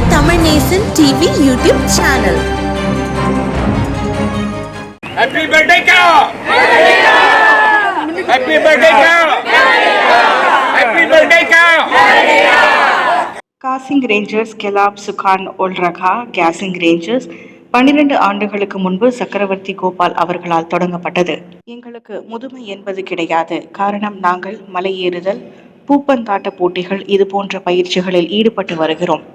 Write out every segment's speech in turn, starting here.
உங்கள் Tamil Nesan TV YouTube channel Happy birthday cow! Happy birthday cow! Happy birthday cow! காசிங் Rangers கெலாப் சுகான் ஒல்ரகா கேசிங் ரேஞ்சர்ஸ் பன்னிரண்டு ஆண்டுகளுக்கு முன்பு சக்கரவர்த்தி கோபால் அவர்களால் தொடங்கப்பட்டது எங்களுக்கு முதுமை என்பது கிடையாது காரணம் நாங்கள் மலையேறுதல் பூப்பந்தாட்ட போட்டிகள் இது போன்ற பயிற்சிகளில் ஈடுபட்டு வருகிறோம்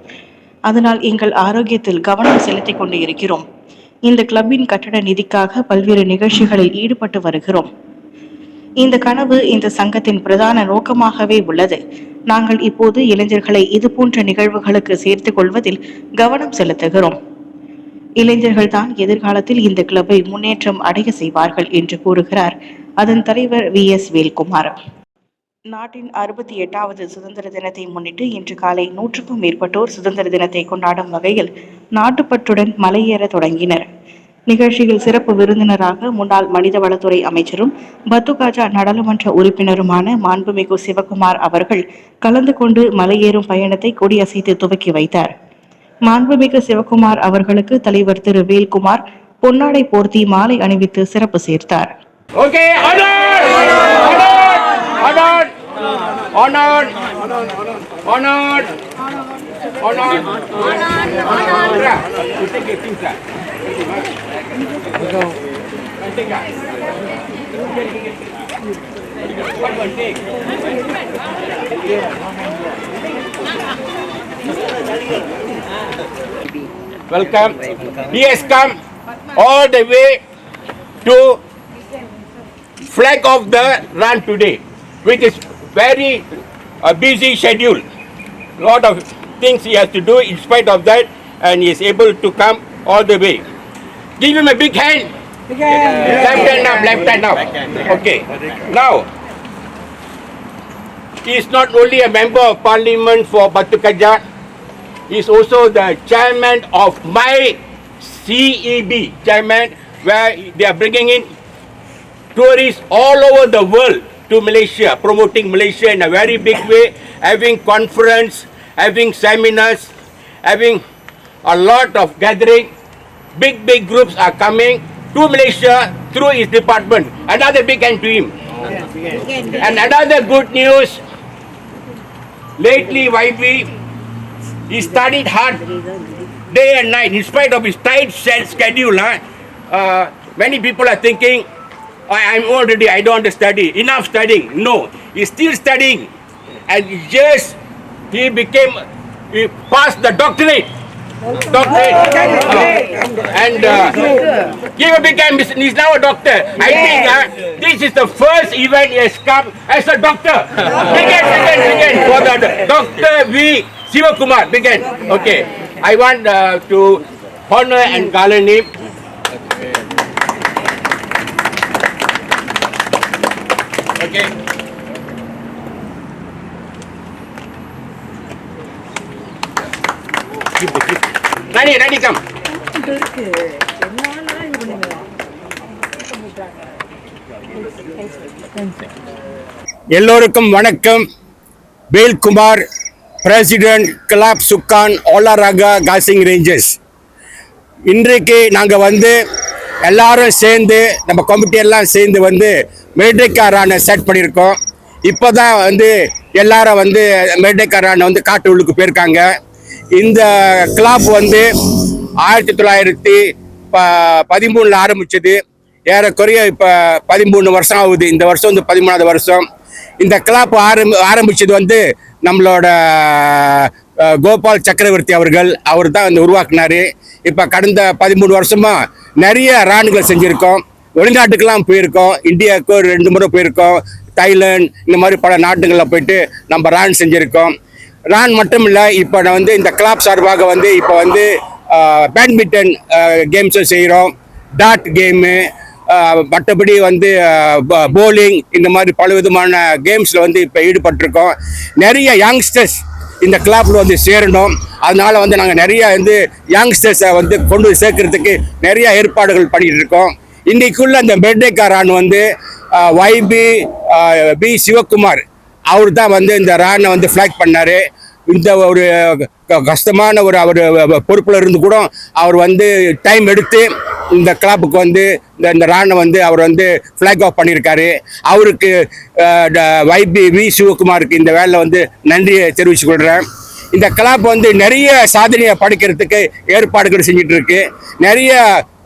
அதனால் எங்கள் ஆரோக்கியத்தில் கவனம் செலுத்திக் கொண்டு இருக்கிறோம். இந்த கிளப்பின் கட்டட நிதிக்காக பல்வேறு நிகழ்ச்சிகளில் ஈடுபட்டு வருகிறோம். இந்த கனவு இந்த சங்கத்தின் பிரதான நோக்கமாகவே உள்ளது. நாங்கள் இப்போது இளைஞர்களை இது போன்ற நிகழ்வுகளுக்கு சேர்த்துக் கொள்வதில் கவனம் செலுத்துகிறோம். இளைஞர்கள் தான் எதிர்காலத்தில் இந்த கிளப்பை முன்னேற்றம் அடைய செய்வார்கள் என்று கூறுகிறார் அதன் தலைவர் வி எஸ் வேல்குமார். நாட்டின் அறுபத்தி எட்டாவது சுதந்திர தினத்தை முன்னிட்டு இன்று காலை நூற்றுக்கும் மேற்பட்டோர் சுதந்திர தினத்தை கொண்டாடும் வகையில் நாட்டுப்பற்றுடன் மலையேற தொடங்கினர். நிகழ்ச்சியில் சிறப்பு விருந்தினராக முன்னாள் மனிதவளத்துறை அமைச்சரும் பத்துகாஜா நாடாளுமன்ற உறுப்பினருமான மாண்புமிகு சிவகுமார் அவர்கள் கலந்து கொண்டு மலையேறும் பயணத்தை கொடியசைத்து துவக்கி வைத்தார். மாண்புமிகு சிவகுமார் அவர்களுக்கு தலைவர் திரு வேல்குமார் பொன்னாடை போர்த்தி மாலை அணிவித்து சிறப்பு சேர்த்தார். Okay, honored! Honored! Honored! Honored! You take your things, sir. Take it. One, one, take. Welcome. He has come all the way to flag off the run today, which is very uh, busy schedule. Lot of things he has to do in spite of that, and he is able to come all the way. Give him a big hand. Left hand up, left hand up. Okay. Now, he is not only a member of parliament for Batu Kaja, he is also the chairman of my CEB, chairman, where they are bringing in tourists all over the world to Malaysia, promoting Malaysia in a very big way, having conference, having seminars, having a lot of gathering. Big, big groups are coming to Malaysia through his department. Another big hand to him. And another good news, lately YB, he studied hard day and night in spite of his tight schedule. Huh? Uh, many people are thinking, I, I'm already, I don't study. Enough studying. No, he's still studying. And yes, he became, he passed the doctorate. Doctorate. Uh, and uh, big hand, he's now a doctor. I think uh, this is the first event he has come as a doctor. Big hand, big hand, big hand for the Dr. V. Sivakumar. Hand. Okay. I want uh, to honor and garland him. Okay. Ready, ready, come. எல்லோருக்கும் வணக்கம் Velkumar president clap சுக்கான் ஓலாராகா causing Rangers இன்றைக்கு நாங்கள் வந்து எல்லாரும் சேர்ந்து நம்ம கமிட்டியெல்லாம் சேர்ந்து வந்து மிலிட்ரிக்காரான செட் பண்ணியிருக்கோம். இப்போ தான் வந்து எல்லாரும் வந்து மிலிட்ரிக்காரான வந்து காட்டு உள்ளுக்கு போயிருக்காங்க. இந்த கிளாப் வந்து ஆயிரத்தி தொள்ளாயிரத்தி ப பதிமூணில் ஆரம்பிச்சது. ஏறக்குறைய இப்போ பதிமூணு வருஷம் ஆகுது. இந்த வருஷம் வந்து பதிமூணாவது வருஷம். இந்த கிளாப் ஆரம்பி ஆரம்பித்தது வந்து நம்மளோட கோபால் சக்கரவர்த்தி அவர்கள். அவர் தான் வந்து உருவாக்குனார். இப்போ கடந்த பதிமூணு வருஷமாக நிறைய ராணுகள் செஞ்சுருக்கோம். வெளிநாட்டுக்கெல்லாம் போயிருக்கோம். இந்தியாவுக்கு ஒரு ரெண்டு முறை போயிருக்கோம். தைலாண்ட் இந்த மாதிரி பல நாட்டுகளில் போயிட்டு நம்ம ரான் செஞ்சுருக்கோம். ரான் மட்டும் இல்லை இப்போ நான் வந்து இந்த கிளாப் சார்பாக வந்து இப்போ வந்து பேட்மிண்டன் கேம்ஸும் செய்கிறோம் டாட் கேமு மற்றபடி வந்து போலிங் இந்த மாதிரி பல விதமான கேம்ஸில் வந்து இப்போ ஈடுபட்டிருக்கோம். நிறைய யங்ஸ்டர்ஸ் இந்த கிளப்பில் வந்து சேரணும். அதனால் வந்து நாங்கள் நிறையா வந்து யங்ஸ்டர்ஸை வந்து கொண்டு சேர்க்கறதுக்கு நிறையா ஏற்பாடுகள் பண்ணிகிட்டு இருக்கோம். இன்றைக்குள்ளே அந்த பெர்டேக்காரான் வந்து வைபி பி சிவகுமார். அவர் தான் வந்து இந்த ரானை வந்து ஃப்ளாக் பண்ணார். இந்த ஒரு க- கஷ்டமான ஒரு அவர் பொறுப்பில் இருந்து கூட அவர் வந்து டைம் எடுத்து இந்த கிளப்புக்கு வந்து இந்த இந்த ராணை வந்து அவர் வந்து ஃப்ளாக் ஆஃப் பண்ணியிருக்காரு அவருக்கு வைபி வி சிவகுமாருக்கு இந்த வேலையில் வந்து நன்றியை தெரிவித்து கொள்கிறேன் இந்த கிளப் வந்து நிறைய சாதனையை படைக்கிறதுக்கு ஏற்பாடுகள் செஞ்சுட்டு இருக்கு நிறைய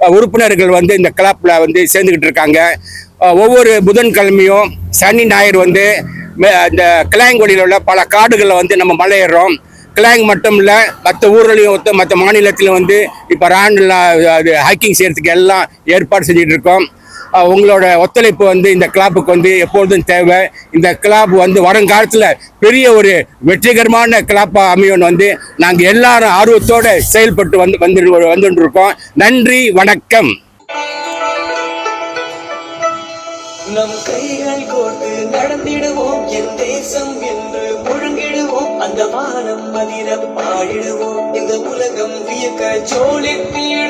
உறுப்பினர்கள் வந்து இந்த கிளப்பில் வந்து சேர்ந்துக்கிட்டு இருக்காங்க. ஒவ்வொரு புதன்கிழமையும் சனி ஞாயிறு வந்து இந்த கிளாங்கொடியில் உள்ள பல காடுகளில் வந்து நம்ம மலையேறோம் கிளாங் மட்டும் இல்லை மற்ற ஊர்களையும் ஒத்து மற்ற மாநிலத்திலும் வந்து இப்போ ராண்டில் அது ஹைக்கிங் செய்கிறதுக்கு எல்லாம் ஏற்பாடு செஞ்சுட்டு இருக்கோம். உங்களோட ஒத்துழைப்பு வந்து இந்த கிளாப்புக்கு வந்து எப்பொழுதும் தேவை. இந்த கிளாப் வந்து வருங்காலத்தில் பெரிய ஒரு வெற்றிகரமான கிளாப்பாக அமையணும் வந்து நாங்கள் எல்லாரும் ஆர்வத்தோடு செயல்பட்டு வந்து வந்து வந்துட்டு இருக்கோம். நன்றி வணக்கம். நம் கைகள் கோர்த்து நடந்திடுவோம். என் தேசம் என்று முழங்கிடுவோம். அந்த வானம் மதிர பாடிடுவோம். இந்த உலகம் வியக்க ஜோலித்திடுவோம்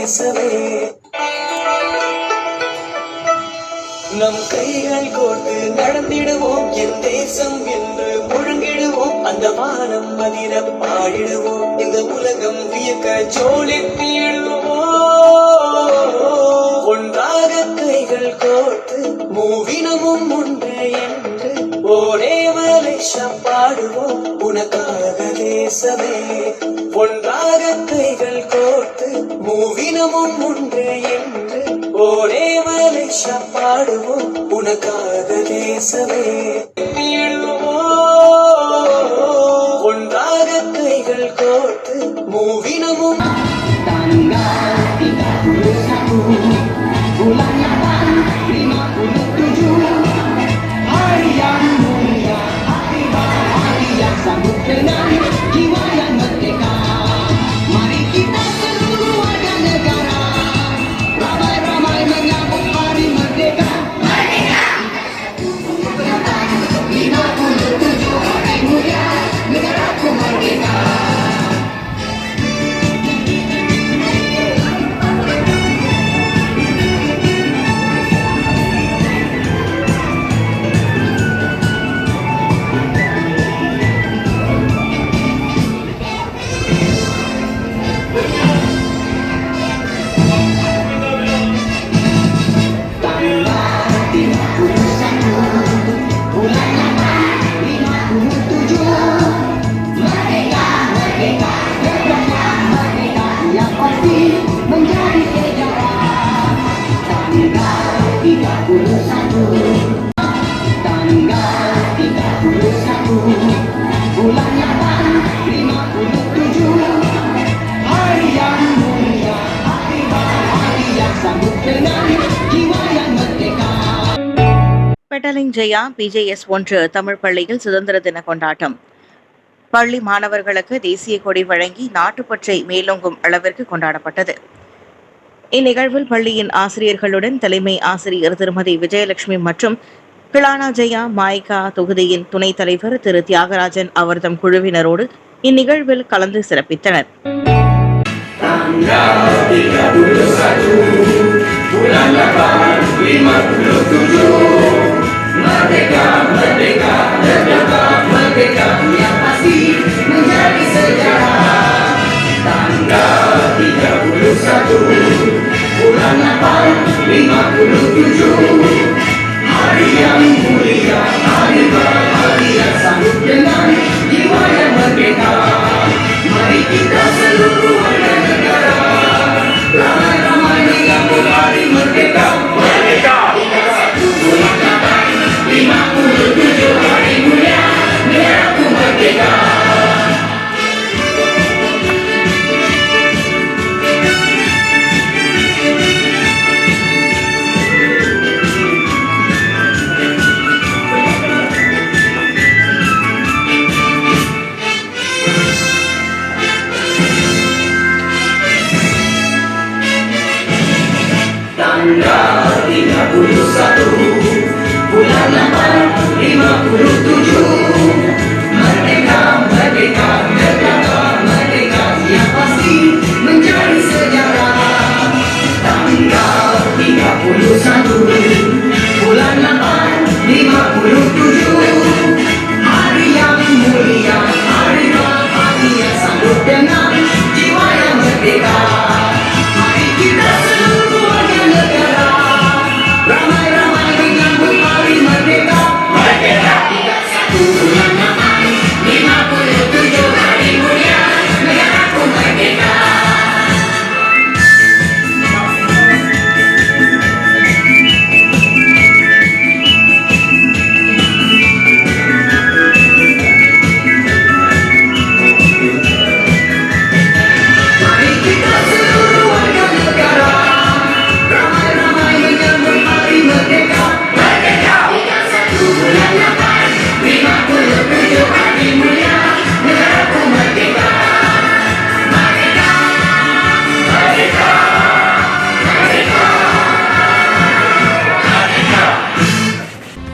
இயேசுவே நம் கைகள் கோர்த்து நடந்திடுவோம் என் தேசம் என்று முழங்கிடுவோம் அந்த வானம் மதிர பாடிடுவோம் இந்த உலகம் வியக்க ஜோலித்திடுவோம் ஒன்றாக கைகள் கோர்த்து மூவினமும் ஒன்றே ஒரே மலேஷம் பாடுவோம். உனக்காக தேசமே. ஒன்றாக கைகள் கோர்த்து மூவினமும் ஒன்றே என்று ஒரே மலேஷம் பாடுவோம். உனக்காக தேசமே. ஒன்றாக கைகள் கோர்த்து மூவினமும் பெட்டலிங் ஜெயா பிஜேஎஸ் ஒன்று தமிழ் பள்ளியில் சுதந்திர தின கொண்டாட்டம் பள்ளி மாணவர்களுக்கு தேசிய கொடி வழங்கி நாட்டுப்பற்றை மேலோங்கும் அளவிற்கு கொண்டாடப்பட்டது இந்நிகழ்வில் பள்ளியின் ஆசிரியர்களுடன் தலைமை ஆசிரியர் திருமதி விஜயலட்சுமி மற்றும் கிளானா ஜெயா மாய்கா தொகுதியின் துணைத் தலைவர் திரு தியாகராஜன் அவர்தம் குழுவினரோடு இந்நிகழ்வில் கலந்து சிறப்பித்தனர் Yang